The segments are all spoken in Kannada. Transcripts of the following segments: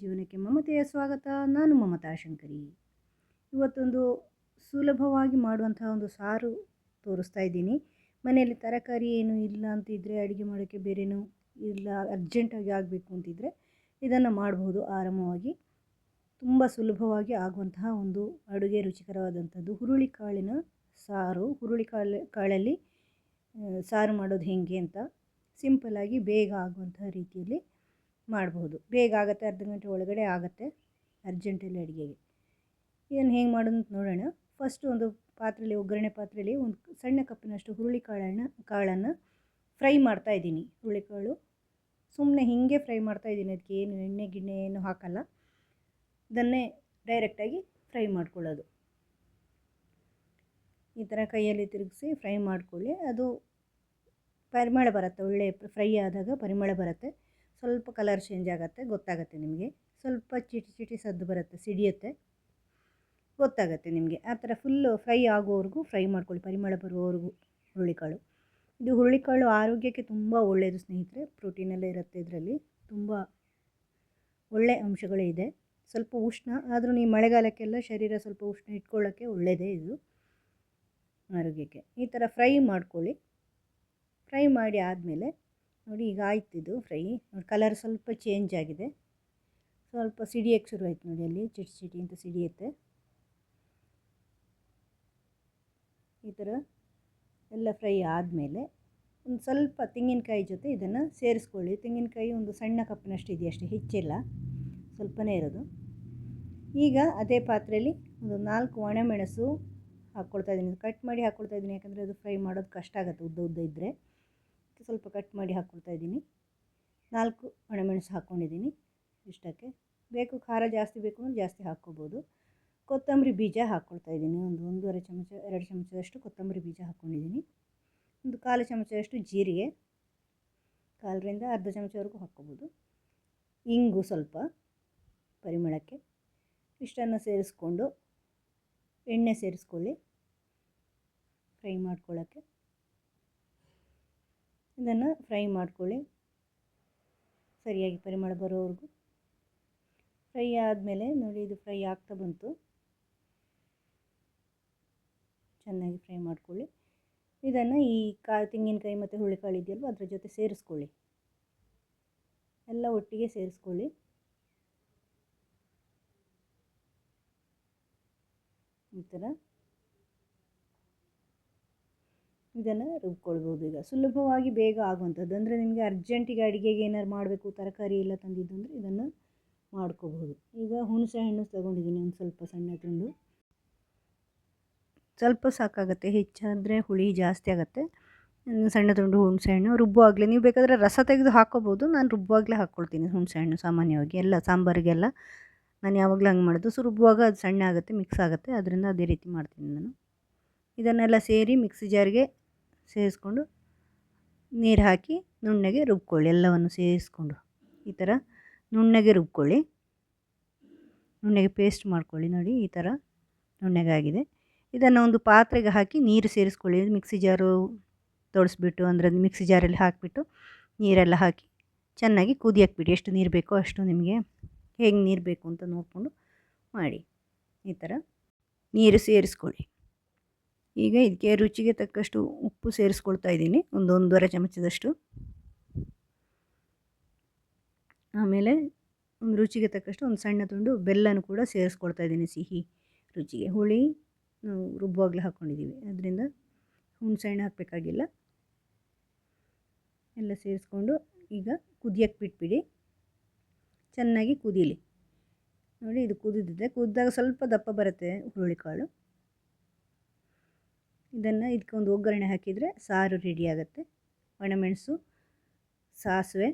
ಜೀವನಕ್ಕೆ ಮಮತೆಯ ಸ್ವಾಗತ. ನಾನು ಮಮತಾ ಶಂಕರಿ. ಇವತ್ತೊಂದು ಸುಲಭವಾಗಿ ಮಾಡುವಂತಹ ಒಂದು ಸಾರು ತೋರಿಸ್ತಾ ಇದ್ದೀನಿ. ಮನೆಯಲ್ಲಿ ತರಕಾರಿ ಏನು ಇಲ್ಲ ಅಂತಿದ್ದರೆ ಅಡುಗೆ ಮಾಡೋಕ್ಕೆ ಬೇರೆನೂ ಇಲ್ಲ, ಅರ್ಜೆಂಟಾಗಿ ಆಗಬೇಕು ಅಂತಿದ್ದರೆ ಇದನ್ನು ಮಾಡಬಹುದು ಆರಾಮವಾಗಿ ತುಂಬ ಸುಲಭವಾಗಿ ಆಗುವಂತಹ ಒಂದು ಅಡುಗೆ ರುಚಿಕರವಾದಂಥದ್ದು ಹುರುಳಿಕಾಳಿನ ಸಾರು. ಹುರುಳಿಕಾಳು ಕಾಳಲ್ಲಿ ಸಾರು ಮಾಡೋದು ಹೇಗೆ ಅಂತ ಸಿಂಪಲ್ಲಾಗಿ ಬೇಗ ಆಗುವಂತಹ ರೀತಿಯಲ್ಲಿ ಮಾಡಬಹುದು ಬೇಗ ಆಗುತ್ತೆ, ಅರ್ಧ ಗಂಟೆ ಒಳಗಡೆ ಆಗುತ್ತೆ ಅರ್ಜೆಂಟಲ್ಲಿ ಅಡುಗೆಗೆ. ಇದನ್ನು ಹೇಗೆ ಮಾಡೋದು ನೋಡೋಣ. ಫಸ್ಟು ಒಂದು ಪಾತ್ರೆಯಲ್ಲಿ, ಒಗ್ಗರಣೆ ಪಾತ್ರೆಯಲ್ಲಿ ಒಂದು ಸಣ್ಣ ಕಪ್ಪಿನಷ್ಟು ಹುರುಳಿ ಕಾಳನ್ನು ಕಾಳನ್ನು ಫ್ರೈ ಮಾಡ್ತಾ ಇದ್ದೀನಿ. ಹುರುಳಿಕಾಳು ಸುಮ್ಮನೆ ಹೀಗೆ ಫ್ರೈ ಮಾಡ್ತಾ ಇದ್ದೀನಿ. ಅದಕ್ಕೆ ಏನು ಎಣ್ಣೆ ಗಿಣ್ಣೆ ಏನು ಹಾಕಲ್ಲ. ಇದನ್ನೇ ಡೈರೆಕ್ಟಾಗಿ ಫ್ರೈ ಮಾಡ್ಕೊಳ್ಳೋದು. ಈ ಥರ ಕೈಯಲ್ಲಿ ತಿರುಗಿಸಿ ಫ್ರೈ ಮಾಡ್ಕೊಳ್ಳಿ. ಅದು ಪರಿಮಳ ಬರುತ್ತೆ. ಒಳ್ಳೆ ಫ್ರೈ ಆದಾಗ ಪರಿಮಳ ಬರುತ್ತೆ. ಸ್ವಲ್ಪ ಕಲರ್ ಚೇಂಜ್ ಆಗುತ್ತೆ, ಗೊತ್ತಾಗುತ್ತೆ ನಿಮಗೆ. ಸ್ವಲ್ಪ ಚಿಟಿ ಚಿಟಿ ಸದ್ದು ಬರುತ್ತೆ, ಸಿಡಿಯುತ್ತೆ, ಗೊತ್ತಾಗುತ್ತೆ ನಿಮಗೆ. ಆ ಥರ ಫುಲ್ಲು ಫ್ರೈ ಆಗೋವರೆಗೂ ಫ್ರೈ ಮಾಡ್ಕೊಳ್ಳಿ, ಪರಿಮಳ ಬರುವವರೆಗೂ ಹುರುಳಿಕಾಳು. ಇದು ಹುರುಳಿಕಾಳು ಆರೋಗ್ಯಕ್ಕೆ ತುಂಬ ಒಳ್ಳೆಯದು ಸ್ನೇಹಿತರೆ ಪ್ರೋಟೀನ್ ಎಲ್ಲ ಇರುತ್ತೆ ಇದರಲ್ಲಿ. ತುಂಬ ಒಳ್ಳೆ ಅಂಶಗಳೇ ಇದೆ. ಸ್ವಲ್ಪ ಉಷ್ಣ, ಆದರೂ ನೀವು ಮಳೆಗಾಲಕ್ಕೆಲ್ಲ ಶರೀರ ಸ್ವಲ್ಪ ಉಷ್ಣ ಇಟ್ಕೊಳ್ಳೋಕ್ಕೆ ಒಳ್ಳೆಯದೇ ಇದು ಆರೋಗ್ಯಕ್ಕೆ. ಈ ಥರ ಫ್ರೈ ಮಾಡ್ಕೊಳ್ಳಿ. ಫ್ರೈ ಮಾಡಿ ಆದಮೇಲೆ ನೋಡಿ ಈಗ ಆಯ್ತು ಇದು ಫ್ರೈ. ಕಲರ್ ಸ್ವಲ್ಪ ಚೇಂಜ್ ಆಗಿದೆ. ಸ್ವಲ್ಪ ಸಿಡಿಯಕ್ಕೆ ಶುರು ಆಯ್ತು ನೋಡಿ ಅಲ್ಲಿ, ಚಿಟಿ ಚಿಟಿ ಅಂತ ಸಿಡಿಯುತ್ತೆ. ಈ ಥರ ಎಲ್ಲ ಫ್ರೈ ಆದಮೇಲೆ ಒಂದು ಸ್ವಲ್ಪ ತೆಂಗಿನಕಾಯಿ ಜೊತೆ ಇದನ್ನು ಸೇರಿಸ್ಕೊಳ್ಳಿ. ತೆಂಗಿನಕಾಯಿ ಒಂದು ಸಣ್ಣ ಕಪ್ಪಿನಷ್ಟು ಇದೆಯಷ್ಟೇ ಹೆಚ್ಚಿಲ್ಲ, ಸ್ವಲ್ಪನೇ ಇರೋದು. ಈಗ ಅದೇ ಪಾತ್ರೆಯಲ್ಲಿ ಒಂದು ನಾಲ್ಕು ಒಣಮೆಣಸು ಹಾಕ್ಕೊಳ್ತಾ ಇದ್ದೀನಿ. ಕಟ್ ಮಾಡಿ ಹಾಕ್ಕೊಳ್ತಾ ಇದ್ದೀನಿ ಯಾಕಂದರೆ ಅದು ಫ್ರೈ ಮಾಡೋದು ಕಷ್ಟ ಆಗುತ್ತೆ, ಉದ್ದ ಉದ್ದ ಇದ್ದರೆ ಸ್ವಲ್ಪ ಕಟ್ ಮಾಡಿ ಹಾಕ್ಕೊಳ್ತಾ ಇದ್ದೀನಿ. ನಾಲ್ಕು ಒಣಮೆಣಸು ಹಾಕ್ಕೊಂಡಿದ್ದೀನಿ. ಇಷ್ಟಕ್ಕೆ. ಬೇಕು ಖಾರ ಜಾಸ್ತಿ ಬೇಕು ಅಂದರೆ ಜಾಸ್ತಿ ಹಾಕ್ಕೋಬೋದು. ಕೊತ್ತಂಬರಿ ಬೀಜ ಹಾಕ್ಕೊಳ್ತಾ ಇದ್ದೀನಿ. ಒಂದು ಒಂದೂವರೆ ಚಮಚ, ಎರಡು ಚಮಚದಷ್ಟು ಕೊತ್ತಂಬರಿ ಬೀಜ ಹಾಕ್ಕೊಂಡಿದ್ದೀನಿ. ಒಂದು ಕಾಲು ಚಮಚದಷ್ಟು ಜೀರಿಗೆ. ಕಾಲರಿಂದ ಅರ್ಧ ಚಮಚವರೆಗೂ ಹಾಕ್ಕೋಬೋದು. ಇಂಗು ಸ್ವಲ್ಪ ಪರಿಮಳಕ್ಕೆ. ಇಷ್ಟನ್ನು ಸೇರಿಸ್ಕೊಂಡು ಎಣ್ಣೆ ಸೇರಿಸ್ಕೊಳ್ಳಿ. ಫ್ರೈ ಮಾಡ್ಕೊಳ್ಳೋಕ್ಕೆ. ಇದನ್ನು ಫ್ರೈ ಮಾಡ್ಕೊಳ್ಳಿ. ಸರಿಯಾಗಿ ಪರಿಮಳ ಬರೋವರೆಗೂ. ಫ್ರೈ ಆದಮೇಲೆ ನೋಡಿ ಇದು ಫ್ರೈ ಆಗ್ತಾ ಬಂತು. ಚೆನ್ನಾಗಿ ಫ್ರೈ ಮಾಡ್ಕೊಳ್ಳಿ. ಇದನ್ನು ಈ ಕಾ, ತೆಂಗಿನಕಾಯಿ ಮತ್ತು ಹುಳಿಕಾಳು ಇದೆಯಲ್ವ, ಅದ್ರ ಜೊತೆ ಸೇರಿಸ್ಕೊಳ್ಳಿ. ಎಲ್ಲ ಒಟ್ಟಿಗೆ ಸೇರಿಸ್ಕೊಳ್ಳಿ. ಈ ಥರ ಇದನ್ನು ರುಬ್ಕೊಳ್ಬೋದು. ಈಗ ಸುಲಭವಾಗಿ ಬೇಗ ಆಗುವಂಥದ್ದು. ಅಂದರೆ ನಿಮಗೆ ಅರ್ಜೆಂಟಿಗೆ ಅಡುಗೆಗೆ ಏನಾರು ಮಾಡಬೇಕು, ತರಕಾರಿ ಎಲ್ಲ ತಂದಿದ್ದು ಅಂದರೆ ಇದನ್ನು ಮಾಡ್ಕೋಬಹುದು ಈಗ ಹುಣಸೆ ಹಣ್ಣು ತಗೊಂಡಿದ್ದೀನಿ ಒಂದು ಸ್ವಲ್ಪ ಸಣ್ಣ ತುಂಡು ಸ್ವಲ್ಪ ಸಾಕಾಗುತ್ತೆ, ಹೆಚ್ಚಾದರೆ ಹುಳಿ ಜಾಸ್ತಿ ಆಗುತ್ತೆ. ಸಣ್ಣ ತುಂಡು ಹುಣಸೆ ಹಣ್ಣು. ರುಬ್ಬುವಾಗಲೇ ನೀವು ಬೇಕಾದರೆ ರಸ ತೆಗೆದು ಹಾಕೋಬೋದು. ನಾನು ರುಬ್ಬುವಾಗಲೇ ಹಾಕ್ಕೊಳ್ತೀನಿ ಹುಣಸೆ ಹಣ್ಣು ಸಾಮಾನ್ಯವಾಗಿ. ಎಲ್ಲ ಸಾಂಬಾರಿಗೆಲ್ಲ ನಾನು ಯಾವಾಗಲೂ ಹಂಗೆ ಮಾಡೋದು. ಸೊ ರುಬ್ಬುವಾಗ ಅದು ಸಣ್ಣ ಆಗುತ್ತೆ ಮಿಕ್ಸ್ ಆಗುತ್ತೆ. ಅದರಿಂದ ಅದೇ ರೀತಿ ಮಾಡ್ತೀನಿ ನಾನು. ಇದನ್ನೆಲ್ಲ ಸೇರಿ ಮಿಕ್ಸಿ ಜಾರ್ಗೆ ಸೇರಿಸ್ಕೊಂಡು ನೀರು ಹಾಕಿ ನುಣ್ಣಗೆ ರುಬ್ಕೊಳ್ಳಿ, ಎಲ್ಲವನ್ನು ಸೇರಿಸ್ಕೊಂಡು. ಈ ಥರ ನುಣ್ಣಗೆ ರುಬ್ಕೊಳ್ಳಿ. ನುಣ್ಣಗೆ ಪೇಸ್ಟ್ ಮಾಡ್ಕೊಳ್ಳಿ ನೋಡಿ, ಈ ಥರ ನುಣ್ಣಗಾಗಿದೆ. ಇದನ್ನು ಒಂದು ಪಾತ್ರೆಗೆ ಹಾಕಿ ನೀರು ಸೇರಿಸ್ಕೊಳ್ಳಿ. ಮಿಕ್ಸಿ ಜಾರು ತೊಳೆಸ್ಬಿಟ್ಟು, ಅಂದರೆ ಮಿಕ್ಸಿ ಜಾರಲ್ಲಿ ಹಾಕಿಬಿಟ್ಟು ನೀರೆಲ್ಲ ಹಾಕಿ ಚೆನ್ನಾಗಿ ಕುದಿ ಬಿಡಿ ಎಷ್ಟು ನೀರು ಬೇಕೋ ಅಷ್ಟು ನಿಮಗೆ ಹೇಗೆ ನೀರು ಬೇಕು ಅಂತ ನೋಡಿಕೊಂಡು ಮಾಡಿ. ಈ ಥರ ನೀರು ಸೇರಿಸ್ಕೊಳ್ಳಿ. ಈಗ ಇದಕ್ಕೆ ರುಚಿಗೆ ತಕ್ಕಷ್ಟು ಉಪ್ಪು ಸೇರಿಸ್ಕೊಳ್ತಾ ಇದ್ದೀನಿ, ಒಂದು ಒಂದೂವರೆ ಚಮಚದಷ್ಟು. ಆಮೇಲೆ ಒಂದು ರುಚಿಗೆ ತಕ್ಕಷ್ಟು ಒಂದು ಸಣ್ಣ ತುಂಡು ಬೆಲ್ಲನೂ ಕೂಡ ಸೇರಿಸ್ಕೊಳ್ತಾ ಇದ್ದೀನಿ ಸಿಹಿ ರುಚಿಗೆ. ಹುಳಿ ನಾವು ರುಬ್ಬುವಾಗಲೇ ಹಾಕ್ಕೊಂಡಿದ್ದೀವಿ ಅದರಿಂದ ಹುಣಸೆಹಣ್ಣು ಹಾಕಬೇಕಾಗಿಲ್ಲ. ಎಲ್ಲ ಸೇರಿಸ್ಕೊಂಡು ಈಗ ಕುದಿಯಕ್ಕೆ ಬಿಟ್ಬಿಡಿ, ಚೆನ್ನಾಗಿ ಕುದೀಲಿ. ನೋಡಿ ಇದು ಕುದಿದಿದೆ, ಕುದ್ದಾಗ ಸ್ವಲ್ಪ ದಪ್ಪ ಬರುತ್ತೆ ಹುರುಳಿಕಾಳು. ಇದನ್ನು ಇದಕ್ಕೊಂದು ಒಗ್ಗರಣೆ ಹಾಕಿದರೆ ಸಾರು ರೆಡಿ ಆಗುತ್ತೆ. ಒಣಮೆಣಸು, ಸಾಸಿವೆ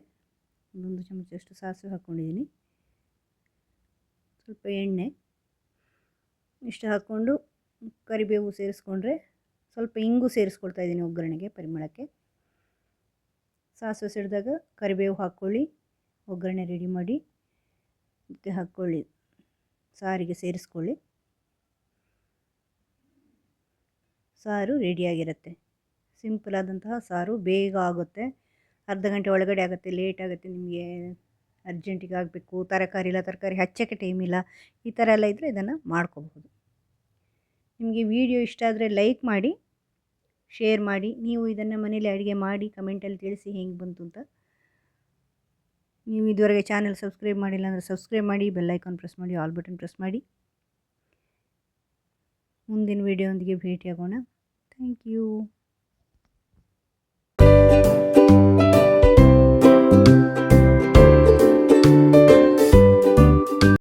ಒಂದೊಂದು ಚಮಚಷ್ಟು ಸಾಸಿವೆ ಹಾಕ್ಕೊಂಡಿದ್ದೀನಿ ಸ್ವಲ್ಪ ಎಣ್ಣೆ ಇಷ್ಟು ಹಾಕ್ಕೊಂಡು ಕರಿಬೇವು ಸೇರಿಸ್ಕೊಂಡ್ರೆ ಸ್ವಲ್ಪ ಇಂಗು ಸೇರಿಸ್ಕೊಳ್ತಾ ಇದ್ದೀನಿ ಒಗ್ಗರಣೆಗೆ ಪರಿಮಳಕ್ಕೆ. ಸಾಸಿವೆ ಸಿಡಿದಾಗ ಕರಿಬೇವು ಹಾಕ್ಕೊಳ್ಳಿ, ಒಗ್ಗರಣೆ ರೆಡಿ ಮಾಡಿ ಹಾಕ್ಕೊಳ್ಳಿ, ಸಾರಿಗೆ ಸೇರಿಸ್ಕೊಳ್ಳಿ. ಸಾರು ರೆಡಿಯಾಗಿರುತ್ತೆ. ಸಿಂಪಲ್ ಆದಂತಹ ಸಾರು ಬೇಗ ಆಗುತ್ತೆ. ಅರ್ಧ ಗಂಟೆ ಒಳಗಡೆ ಆಗುತ್ತೆ, ಲೇಟ್ ಆಗುತ್ತೆ, ನಿಮಗೆ ಅರ್ಜೆಂಟಿಗೆ ಆಗಬೇಕು, ತರಕಾರಿ ಇಲ್ಲ, ತರಕಾರಿ ಹಚ್ಚೋಕ್ಕೆ ಟೈಮ್ ಇಲ್ಲ, ಈ ಥರ ಎಲ್ಲ ಇದ್ದರೆ ಇದನ್ನು ಮಾಡ್ಕೋಬಹುದು. ನಿಮಗೆ ವಿಡಿಯೋ ಇಷ್ಟ ಆದರೆ ಲೈಕ್ ಮಾಡಿ, ಶೇರ್ ಮಾಡಿ, ನೀವು ಇದನ್ನು ಮನೇಲಿ ಅಡುಗೆ ಮಾಡಿ ಕಮೆಂಟಲ್ಲಿ ತಿಳಿಸಿ ಹೆಂಗೆ ಬಂತು ಅಂತ. ನೀವು ಇದುವರೆಗೆ ಚಾನಲ್ ಸಬ್ಸ್ಕ್ರೈಬ್ ಮಾಡಿಲ್ಲ ಅಂದರೆ ಸಬ್ಸ್ಕ್ರೈಬ್ ಮಾಡಿ ಬೆಲ್ ಐಕಾನ್ ಪ್ರೆಸ್ ಮಾಡಿ ಆಲ್ ಬಟನ್ ಪ್ರೆಸ್ ಮಾಡಿ. ಮುಂದಿನ ವೀಡಿಯೋದೊಂದಿಗೆ ಭೇಟಿಯಾಗೋಣ. Thank you